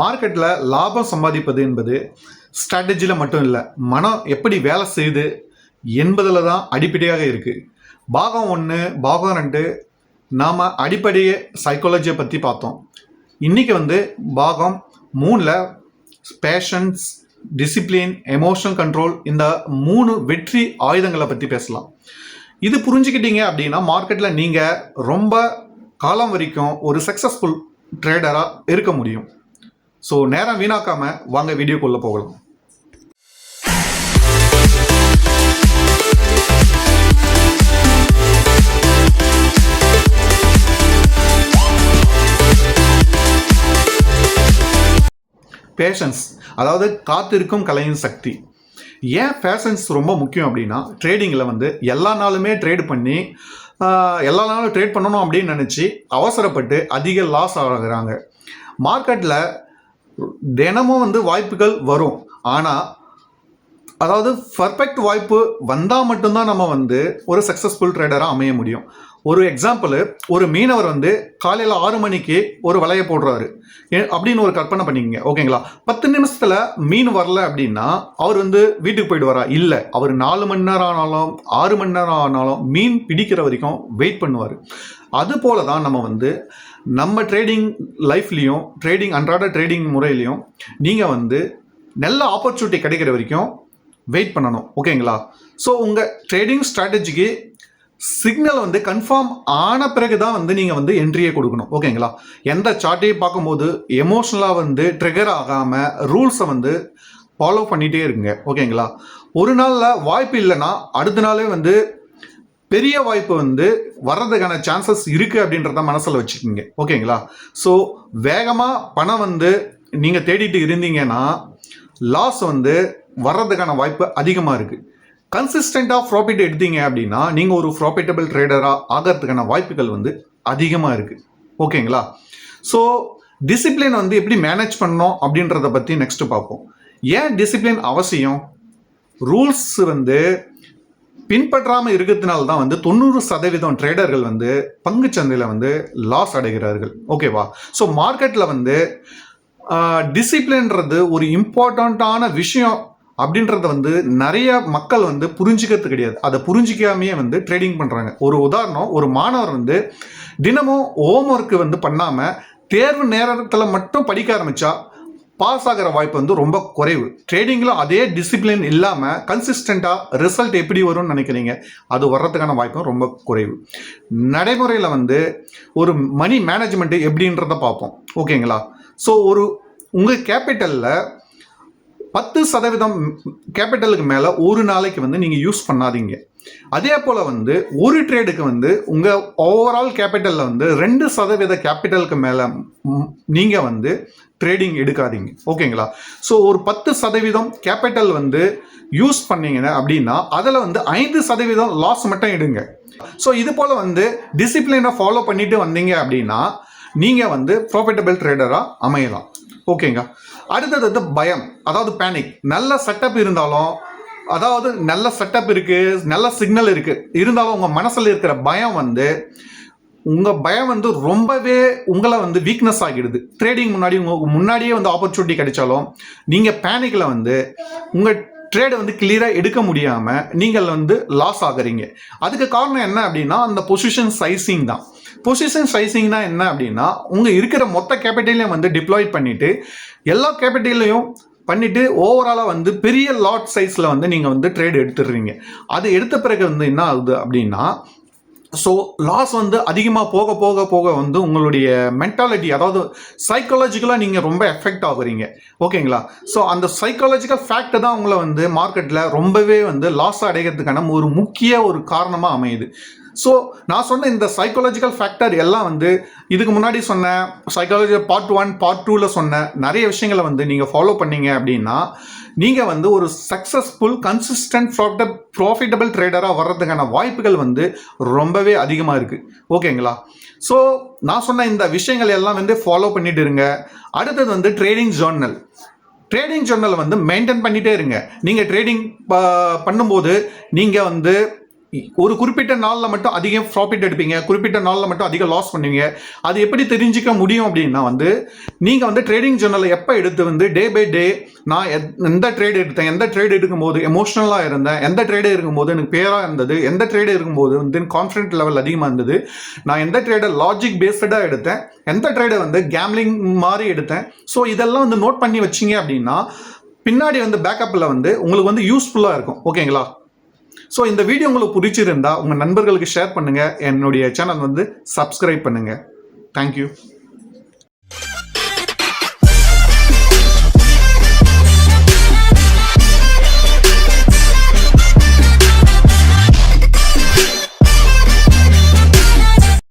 மார்க்கெட்டில் லாபம் சம்பாதிப்பது என்பது ஸ்ட்ராட்டஜியில் மட்டும் இல்லை மனம் எப்படி வேலை செய்யுது என்பதில் தான் அடிப்படையாக இருக்குது பாகம் ஒன்று பாகம் ரெண்டு நாம் அடிப்படையே சைக்காலஜியை பற்றி பார்த்தோம். இன்றைக்கி வந்து பாகம் மூணில் பேஷன்ஸ் டிசிப்ளின் எமோஷனல் கண்ட்ரோல் இந்த மூணு வெற்றி ஆயுதங்களை பற்றி பேசலாம். இது புரிஞ்சுக்கிட்டீங்க அப்படின்னா மார்க்கெட்டில் நீங்கள் ரொம்ப காலம் வரைக்கும் ஒரு சக்ஸஸ்ஃபுல் ட்ரேடராக இருக்க முடியும். ஸோ நேரம் வீணாக்காம வாங்க வீடியோக்குள்ளே போகலாம். பேஷன்ஸ் அதாவது காத்திருக்கும் கலையின் சக்தி. ஏன் பேஷன்ஸ் ரொம்ப முக்கியம் அப்படின்னா ட்ரேடிங்கில் வந்து எல்லா நாளுமே ட்ரேட் பண்ணி எல்லா நாளும் ட்ரேட் பண்ணணும் அப்படின்னு நினச்சி அவசரப்பட்டு அதிக லாஸ் ஆகிறாங்க. மார்க்கெட்டில் தினமும் வந்து வாய்ப்புகள் வரும். ஆனால் அதாவது பர்ஃபெக்ட் வாய்ப்பு வந்தால் மட்டும்தான் நம்ம வந்து ஒரு சக்ஸஸ்ஃபுல் ட்ரேடராக அமைய முடியும். ஒரு எக்ஸாம்பிள் ஒரு மீனவர் வந்து காலையில் ஆறு மணிக்கு ஒரு வலையை போடுறாரு. ஏ- அப்படின்னு ஒரு கற்பனை பண்ணிக்கங்க ஓகேங்களா பத்து நிமிஷத்தில் மீன் வரல அப்படின்னா அவர் வந்து வீட்டுக்கு போயிடுவாரா? இல்லை. அவர் நாலு மணி நேரம் ஆனாலும் ஆறு மணி நேரம் ஆனாலும் மீன் பிடிக்கிற வரைக்கும் வெயிட் பண்ணுவார். அது போல தான் நம்ம வந்து நம்ம ட்ரேடிங் லைஃப்லேயும் ட்ரேடிங் அன்றாட ட்ரேடிங் முறையிலையும் நீங்கள் வந்து நல்ல ஆப்பர்ச்சுனிட்டி கிடைக்கிற வரைக்கும் வெயிட் பண்ணணும் ஓகேங்களா ஸோ உங்கள் ட்ரேடிங் ஸ்ட்ராட்டஜிக்கு சிக்னல் வந்து கன்ஃபார்ம் ஆன பிறகு தான் வந்து நீங்கள் வந்து என்ட்ரியை கொடுக்கணும். ஓகேங்களா எந்த சார்ட்டையும் பார்க்கும்போது எமோஷ்னலாக வந்து ட்ரிகர் ஆகாமல் ரூல்ஸை வந்து ஃபாலோ பண்ணிகிட்டே இருங்க. ஓகேங்களா ஒரு நாளில் வாய்ப்பு இல்லைன்னா அடுத்த நாளே வந்து பெரிய வாய்ப்பு வந்து வர்றதுக்கான சான்சஸ் இருக்குது அப்படின்றத மனசில் வச்சுக்கோங்க. ஓகேங்களா ஸோ வேகமாக பணம் வந்து நீங்கள் தேடிட்டு இருந்தீங்கன்னா லாஸ் வந்து வர்றதுக்கான வாய்ப்பு அதிகமாக இருக்குது கன்சிஸ்டண்ட்டாக ப்ராஃபிட் எடுத்தீங்க அப்படின்னா நீங்கள் ஒரு ப்ராஃபிட்டபிள் ட்ரேடராக ஆகிறதுக்கான வாய்ப்புகள் வந்து அதிகமாக இருக்குது ஓகேங்களா ஸோ டிசிப்ளின் வந்து எப்படி மேனேஜ் பண்ணணும் அப்படின்றத பற்றி நெக்ஸ்ட்டு பார்ப்போம். ஏன் டிசிப்ளின் அவசியம்? ரூல்ஸ் வந்து பின்பற்றாமல் இருக்கிறதுனால தான் வந்து தொண்ணூறு சதவீதம் ட்ரேடர்கள் வந்து பங்குச்சந்தையில் வந்து லாஸ் அடைகிறார்கள். ஓகேவா ஸோ மார்க்கெட்டில் வந்து டிசிப்ளின்றது ஒரு இம்பார்ட்டண்ட்டான விஷயம் அப்படின்றத வந்து நிறைய மக்கள் வந்து புரிஞ்சுக்கிறது கிடையாது. அதை புரிஞ்சிக்காமையே வந்து ட்ரேடிங் பண்ணுறாங்க ஒரு உதாரணம் ஒரு மாணவர் வந்து தினமும் ஹோம் ஒர்க்கு வந்து பண்ணாமல் தேர்வு நேரத்தில் மட்டும் படிக்க ஆரம்பித்தா பாஸ் ஆகிற வாய்ப்பு வந்து ரொம்ப குறைவு. ட்ரேடிங்கில் அதே டிசிப்ளின் இல்லாமல் கன்சிஸ்டண்ட்டாக ரிசல்ட் எப்படி வரும்னு நினைக்கிறீங்க? அது வர்றதுக்கான வாய்ப்பும் ரொம்ப குறைவு. நடைமுறையில் வந்து ஒரு மணி மேனேஜ்மெண்ட்டு எப்படின்றத பார்ப்போம். ஓகேங்களா ஸோ ஒரு உங்கள் கேபிட்டலில் பத்து சதவீதம் கேபிட்டலுக்கு மேலே ஒரு நாளைக்கு வந்து நீங்கள் யூஸ் பண்ணாதீங்க. அதே போல் வந்து ஒரு ட்ரேடுக்கு வந்து உங்கள் ஓவரால் கேபிட்டலில் வந்து ரெண்டு சதவீத கேபிட்டலுக்கு மேலே நீங்கள் வந்து ட்ரேடிங் எடுக்காதீங்க. ஓகேங்களா? ஸோ ஒரு பத்து சதவீதம் கேபிட்டல் வந்து யூஸ் பண்ணீங்கன்னா அப்படின்னா அதில் வந்து ஐந்து சதவீதம் லாஸ் மட்டும் எடுங்க. ஸோ இது போல் வந்து டிசிப்ளினை ஃபாலோ பண்ணிட்டு வந்தீங்க அப்படின்னா நீங்கள் வந்து ப்ராஃபிட்டபிள் ட்ரேடராக அமையலாம். ஓகேங்க. அடுத்தது வந்து பயம் அதாவது பேனிக் நல்ல செட்டப் இருந்தாலும் அதாவது நல்ல செட்டப் இருக்கு நல்ல சிக்னல் இருக்கு. இருந்தாலும் உங்க மனசுல இருக்கிற பயம் வந்து உங்க பயம் வந்து ரொம்பவே உங்களை வந்து வீக்னஸ் ஆகிடுது ட்ரேடிங் முன்னாடி உங்க முன்னாடியே வந்து ஆப்பர்ச்சுனிட்டி கிடைச்சாலும் நீங்க பேனிக்ல வந்து உங்க ட்ரேடை வந்து கிளியராக எடுக்க முடியாமல் நீங்கள் வந்து லாஸ் ஆகுறீங்க. அதுக்கு காரணம் என்ன அப்படின்னா அந்த பொசிஷன் சைஸிங் தான். பொசிஷன் சைசிங்னா என்ன அப்படின்னா உங்கள் இருக்கிற மொத்த கேபிட்டலையும் வந்து டிப்ளாய் பண்ணிவிட்டு எல்லா கேபிட்டலையும் பண்ணிவிட்டு ஓவராலாக வந்து பெரிய லாட் சைஸில் வந்து நீங்கள் வந்து ட்ரேட் எடுத்துடுறீங்க. அது எடுத்த பிறகு வந்து என்ன ஆகுது அப்படின்னா ஸோ லாஸ் வந்து அதிகமாக போக போக போக வந்து உங்களுடைய மென்டாலிட்டி அதாவது சைக்காலஜிக்கலாக நீங்கள் ரொம்ப எஃபெக்ட் ஆகுறீங்க. ஓகேங்களா? ஸோ அந்த சைக்காலஜிக்கல் ஃபேக்ட் தான் உங்களை வந்து மார்க்கெட்டில் ரொம்பவே வந்து லாஸ் அடைகிறதுக்கான ஒரு முக்கிய ஒரு காரணமாக அமையுது. ஸோ நான் சொன்ன இந்த சைக்காலஜிக்கல் ஃபேக்டர் எல்லாம் வந்து இதுக்கு முன்னாடி சொன்ன சைக்காலஜி பார்ட் ஒன் பார்ட் டூவில் சொன்ன நிறைய விஷயங்களை வந்து நீங்கள் ஃபாலோ பண்ணீங்க அப்படின்னா நீங்கள் வந்து ஒரு சக்ஸஸ்ஃபுல் கன்சிஸ்டன்ட் ப்ராஃபிட்ட ப்ராஃபிட்டபிள் ட்ரேடராக வர்றதுக்கான வாய்ப்புகள் வந்து ரொம்பவே அதிகமாக இருக்குது ஓகேங்களா ஸோ நான் சொன்ன இந்த விஷயங்கள் எல்லாம் வந்து ஃபாலோ பண்ணிட்டு இருங்க. அடுத்தது வந்து ட்ரேடிங் ஜேர்னல் ட்ரேடிங் ஜேர்னல் வந்து மெயின்டைன் பண்ணிகிட்டே இருங்க. நீங்கள் ட்ரேடிங் பண்ணும்போது நீங்கள் வந்து ஒரு குறிப்பிட்ட நாளில் மட்டும் அதிகம் ப்ராஃபிட் எடுப்பீங்க. குறிப்பிட்ட நாளில் மட்டும் அதிக லாஸ் பண்ணுவீங்க. அது எப்படி தெரிஞ்சிக்க முடியும் அப்படின்னா வந்து நீங்கள் வந்து ட்ரேடிங் ஜேர்னலை எப்போ எடுத்து வந்து டே பை டே நான் எந்த ட்ரேடு எடுத்தேன் எந்த ட்ரேடு எடுக்கும்போது எமோஷ்னலாக இருந்தேன் எந்த ட்ரேடு இருக்கும்போது எனக்கு பேராக இருந்தது எந்த ட்ரேடு இருக்கும்போது வந்து கான்ஃபிடென்ட் லெவல் அதிகமாக இருந்தது நான் எந்த ட்ரேடை லாஜிக் பேஸ்டாக எடுத்தேன் எந்த ட்ரேடை வந்து கேம்லிங் மாதிரி எடுத்தேன். ஸோ இதெல்லாம் வந்து நோட் பண்ணி வச்சீங்க அப்படின்னா பின்னாடி வந்து பேக்கப்பில் வந்து உங்களுக்கு வந்து யூஸ்ஃபுல்லாக இருக்கும். ஓகேங்களா ஸோ இந்த வீடியோ உங்களுக்கு பிடிச்சிருந்தா உங்கள் நண்பர்களுக்கு ஷேர் பண்ணுங்கள் என்னுடைய சேனல் வந்து சப்ஸ்கிரைப் பண்ணுங்கள் தேங்க்யூ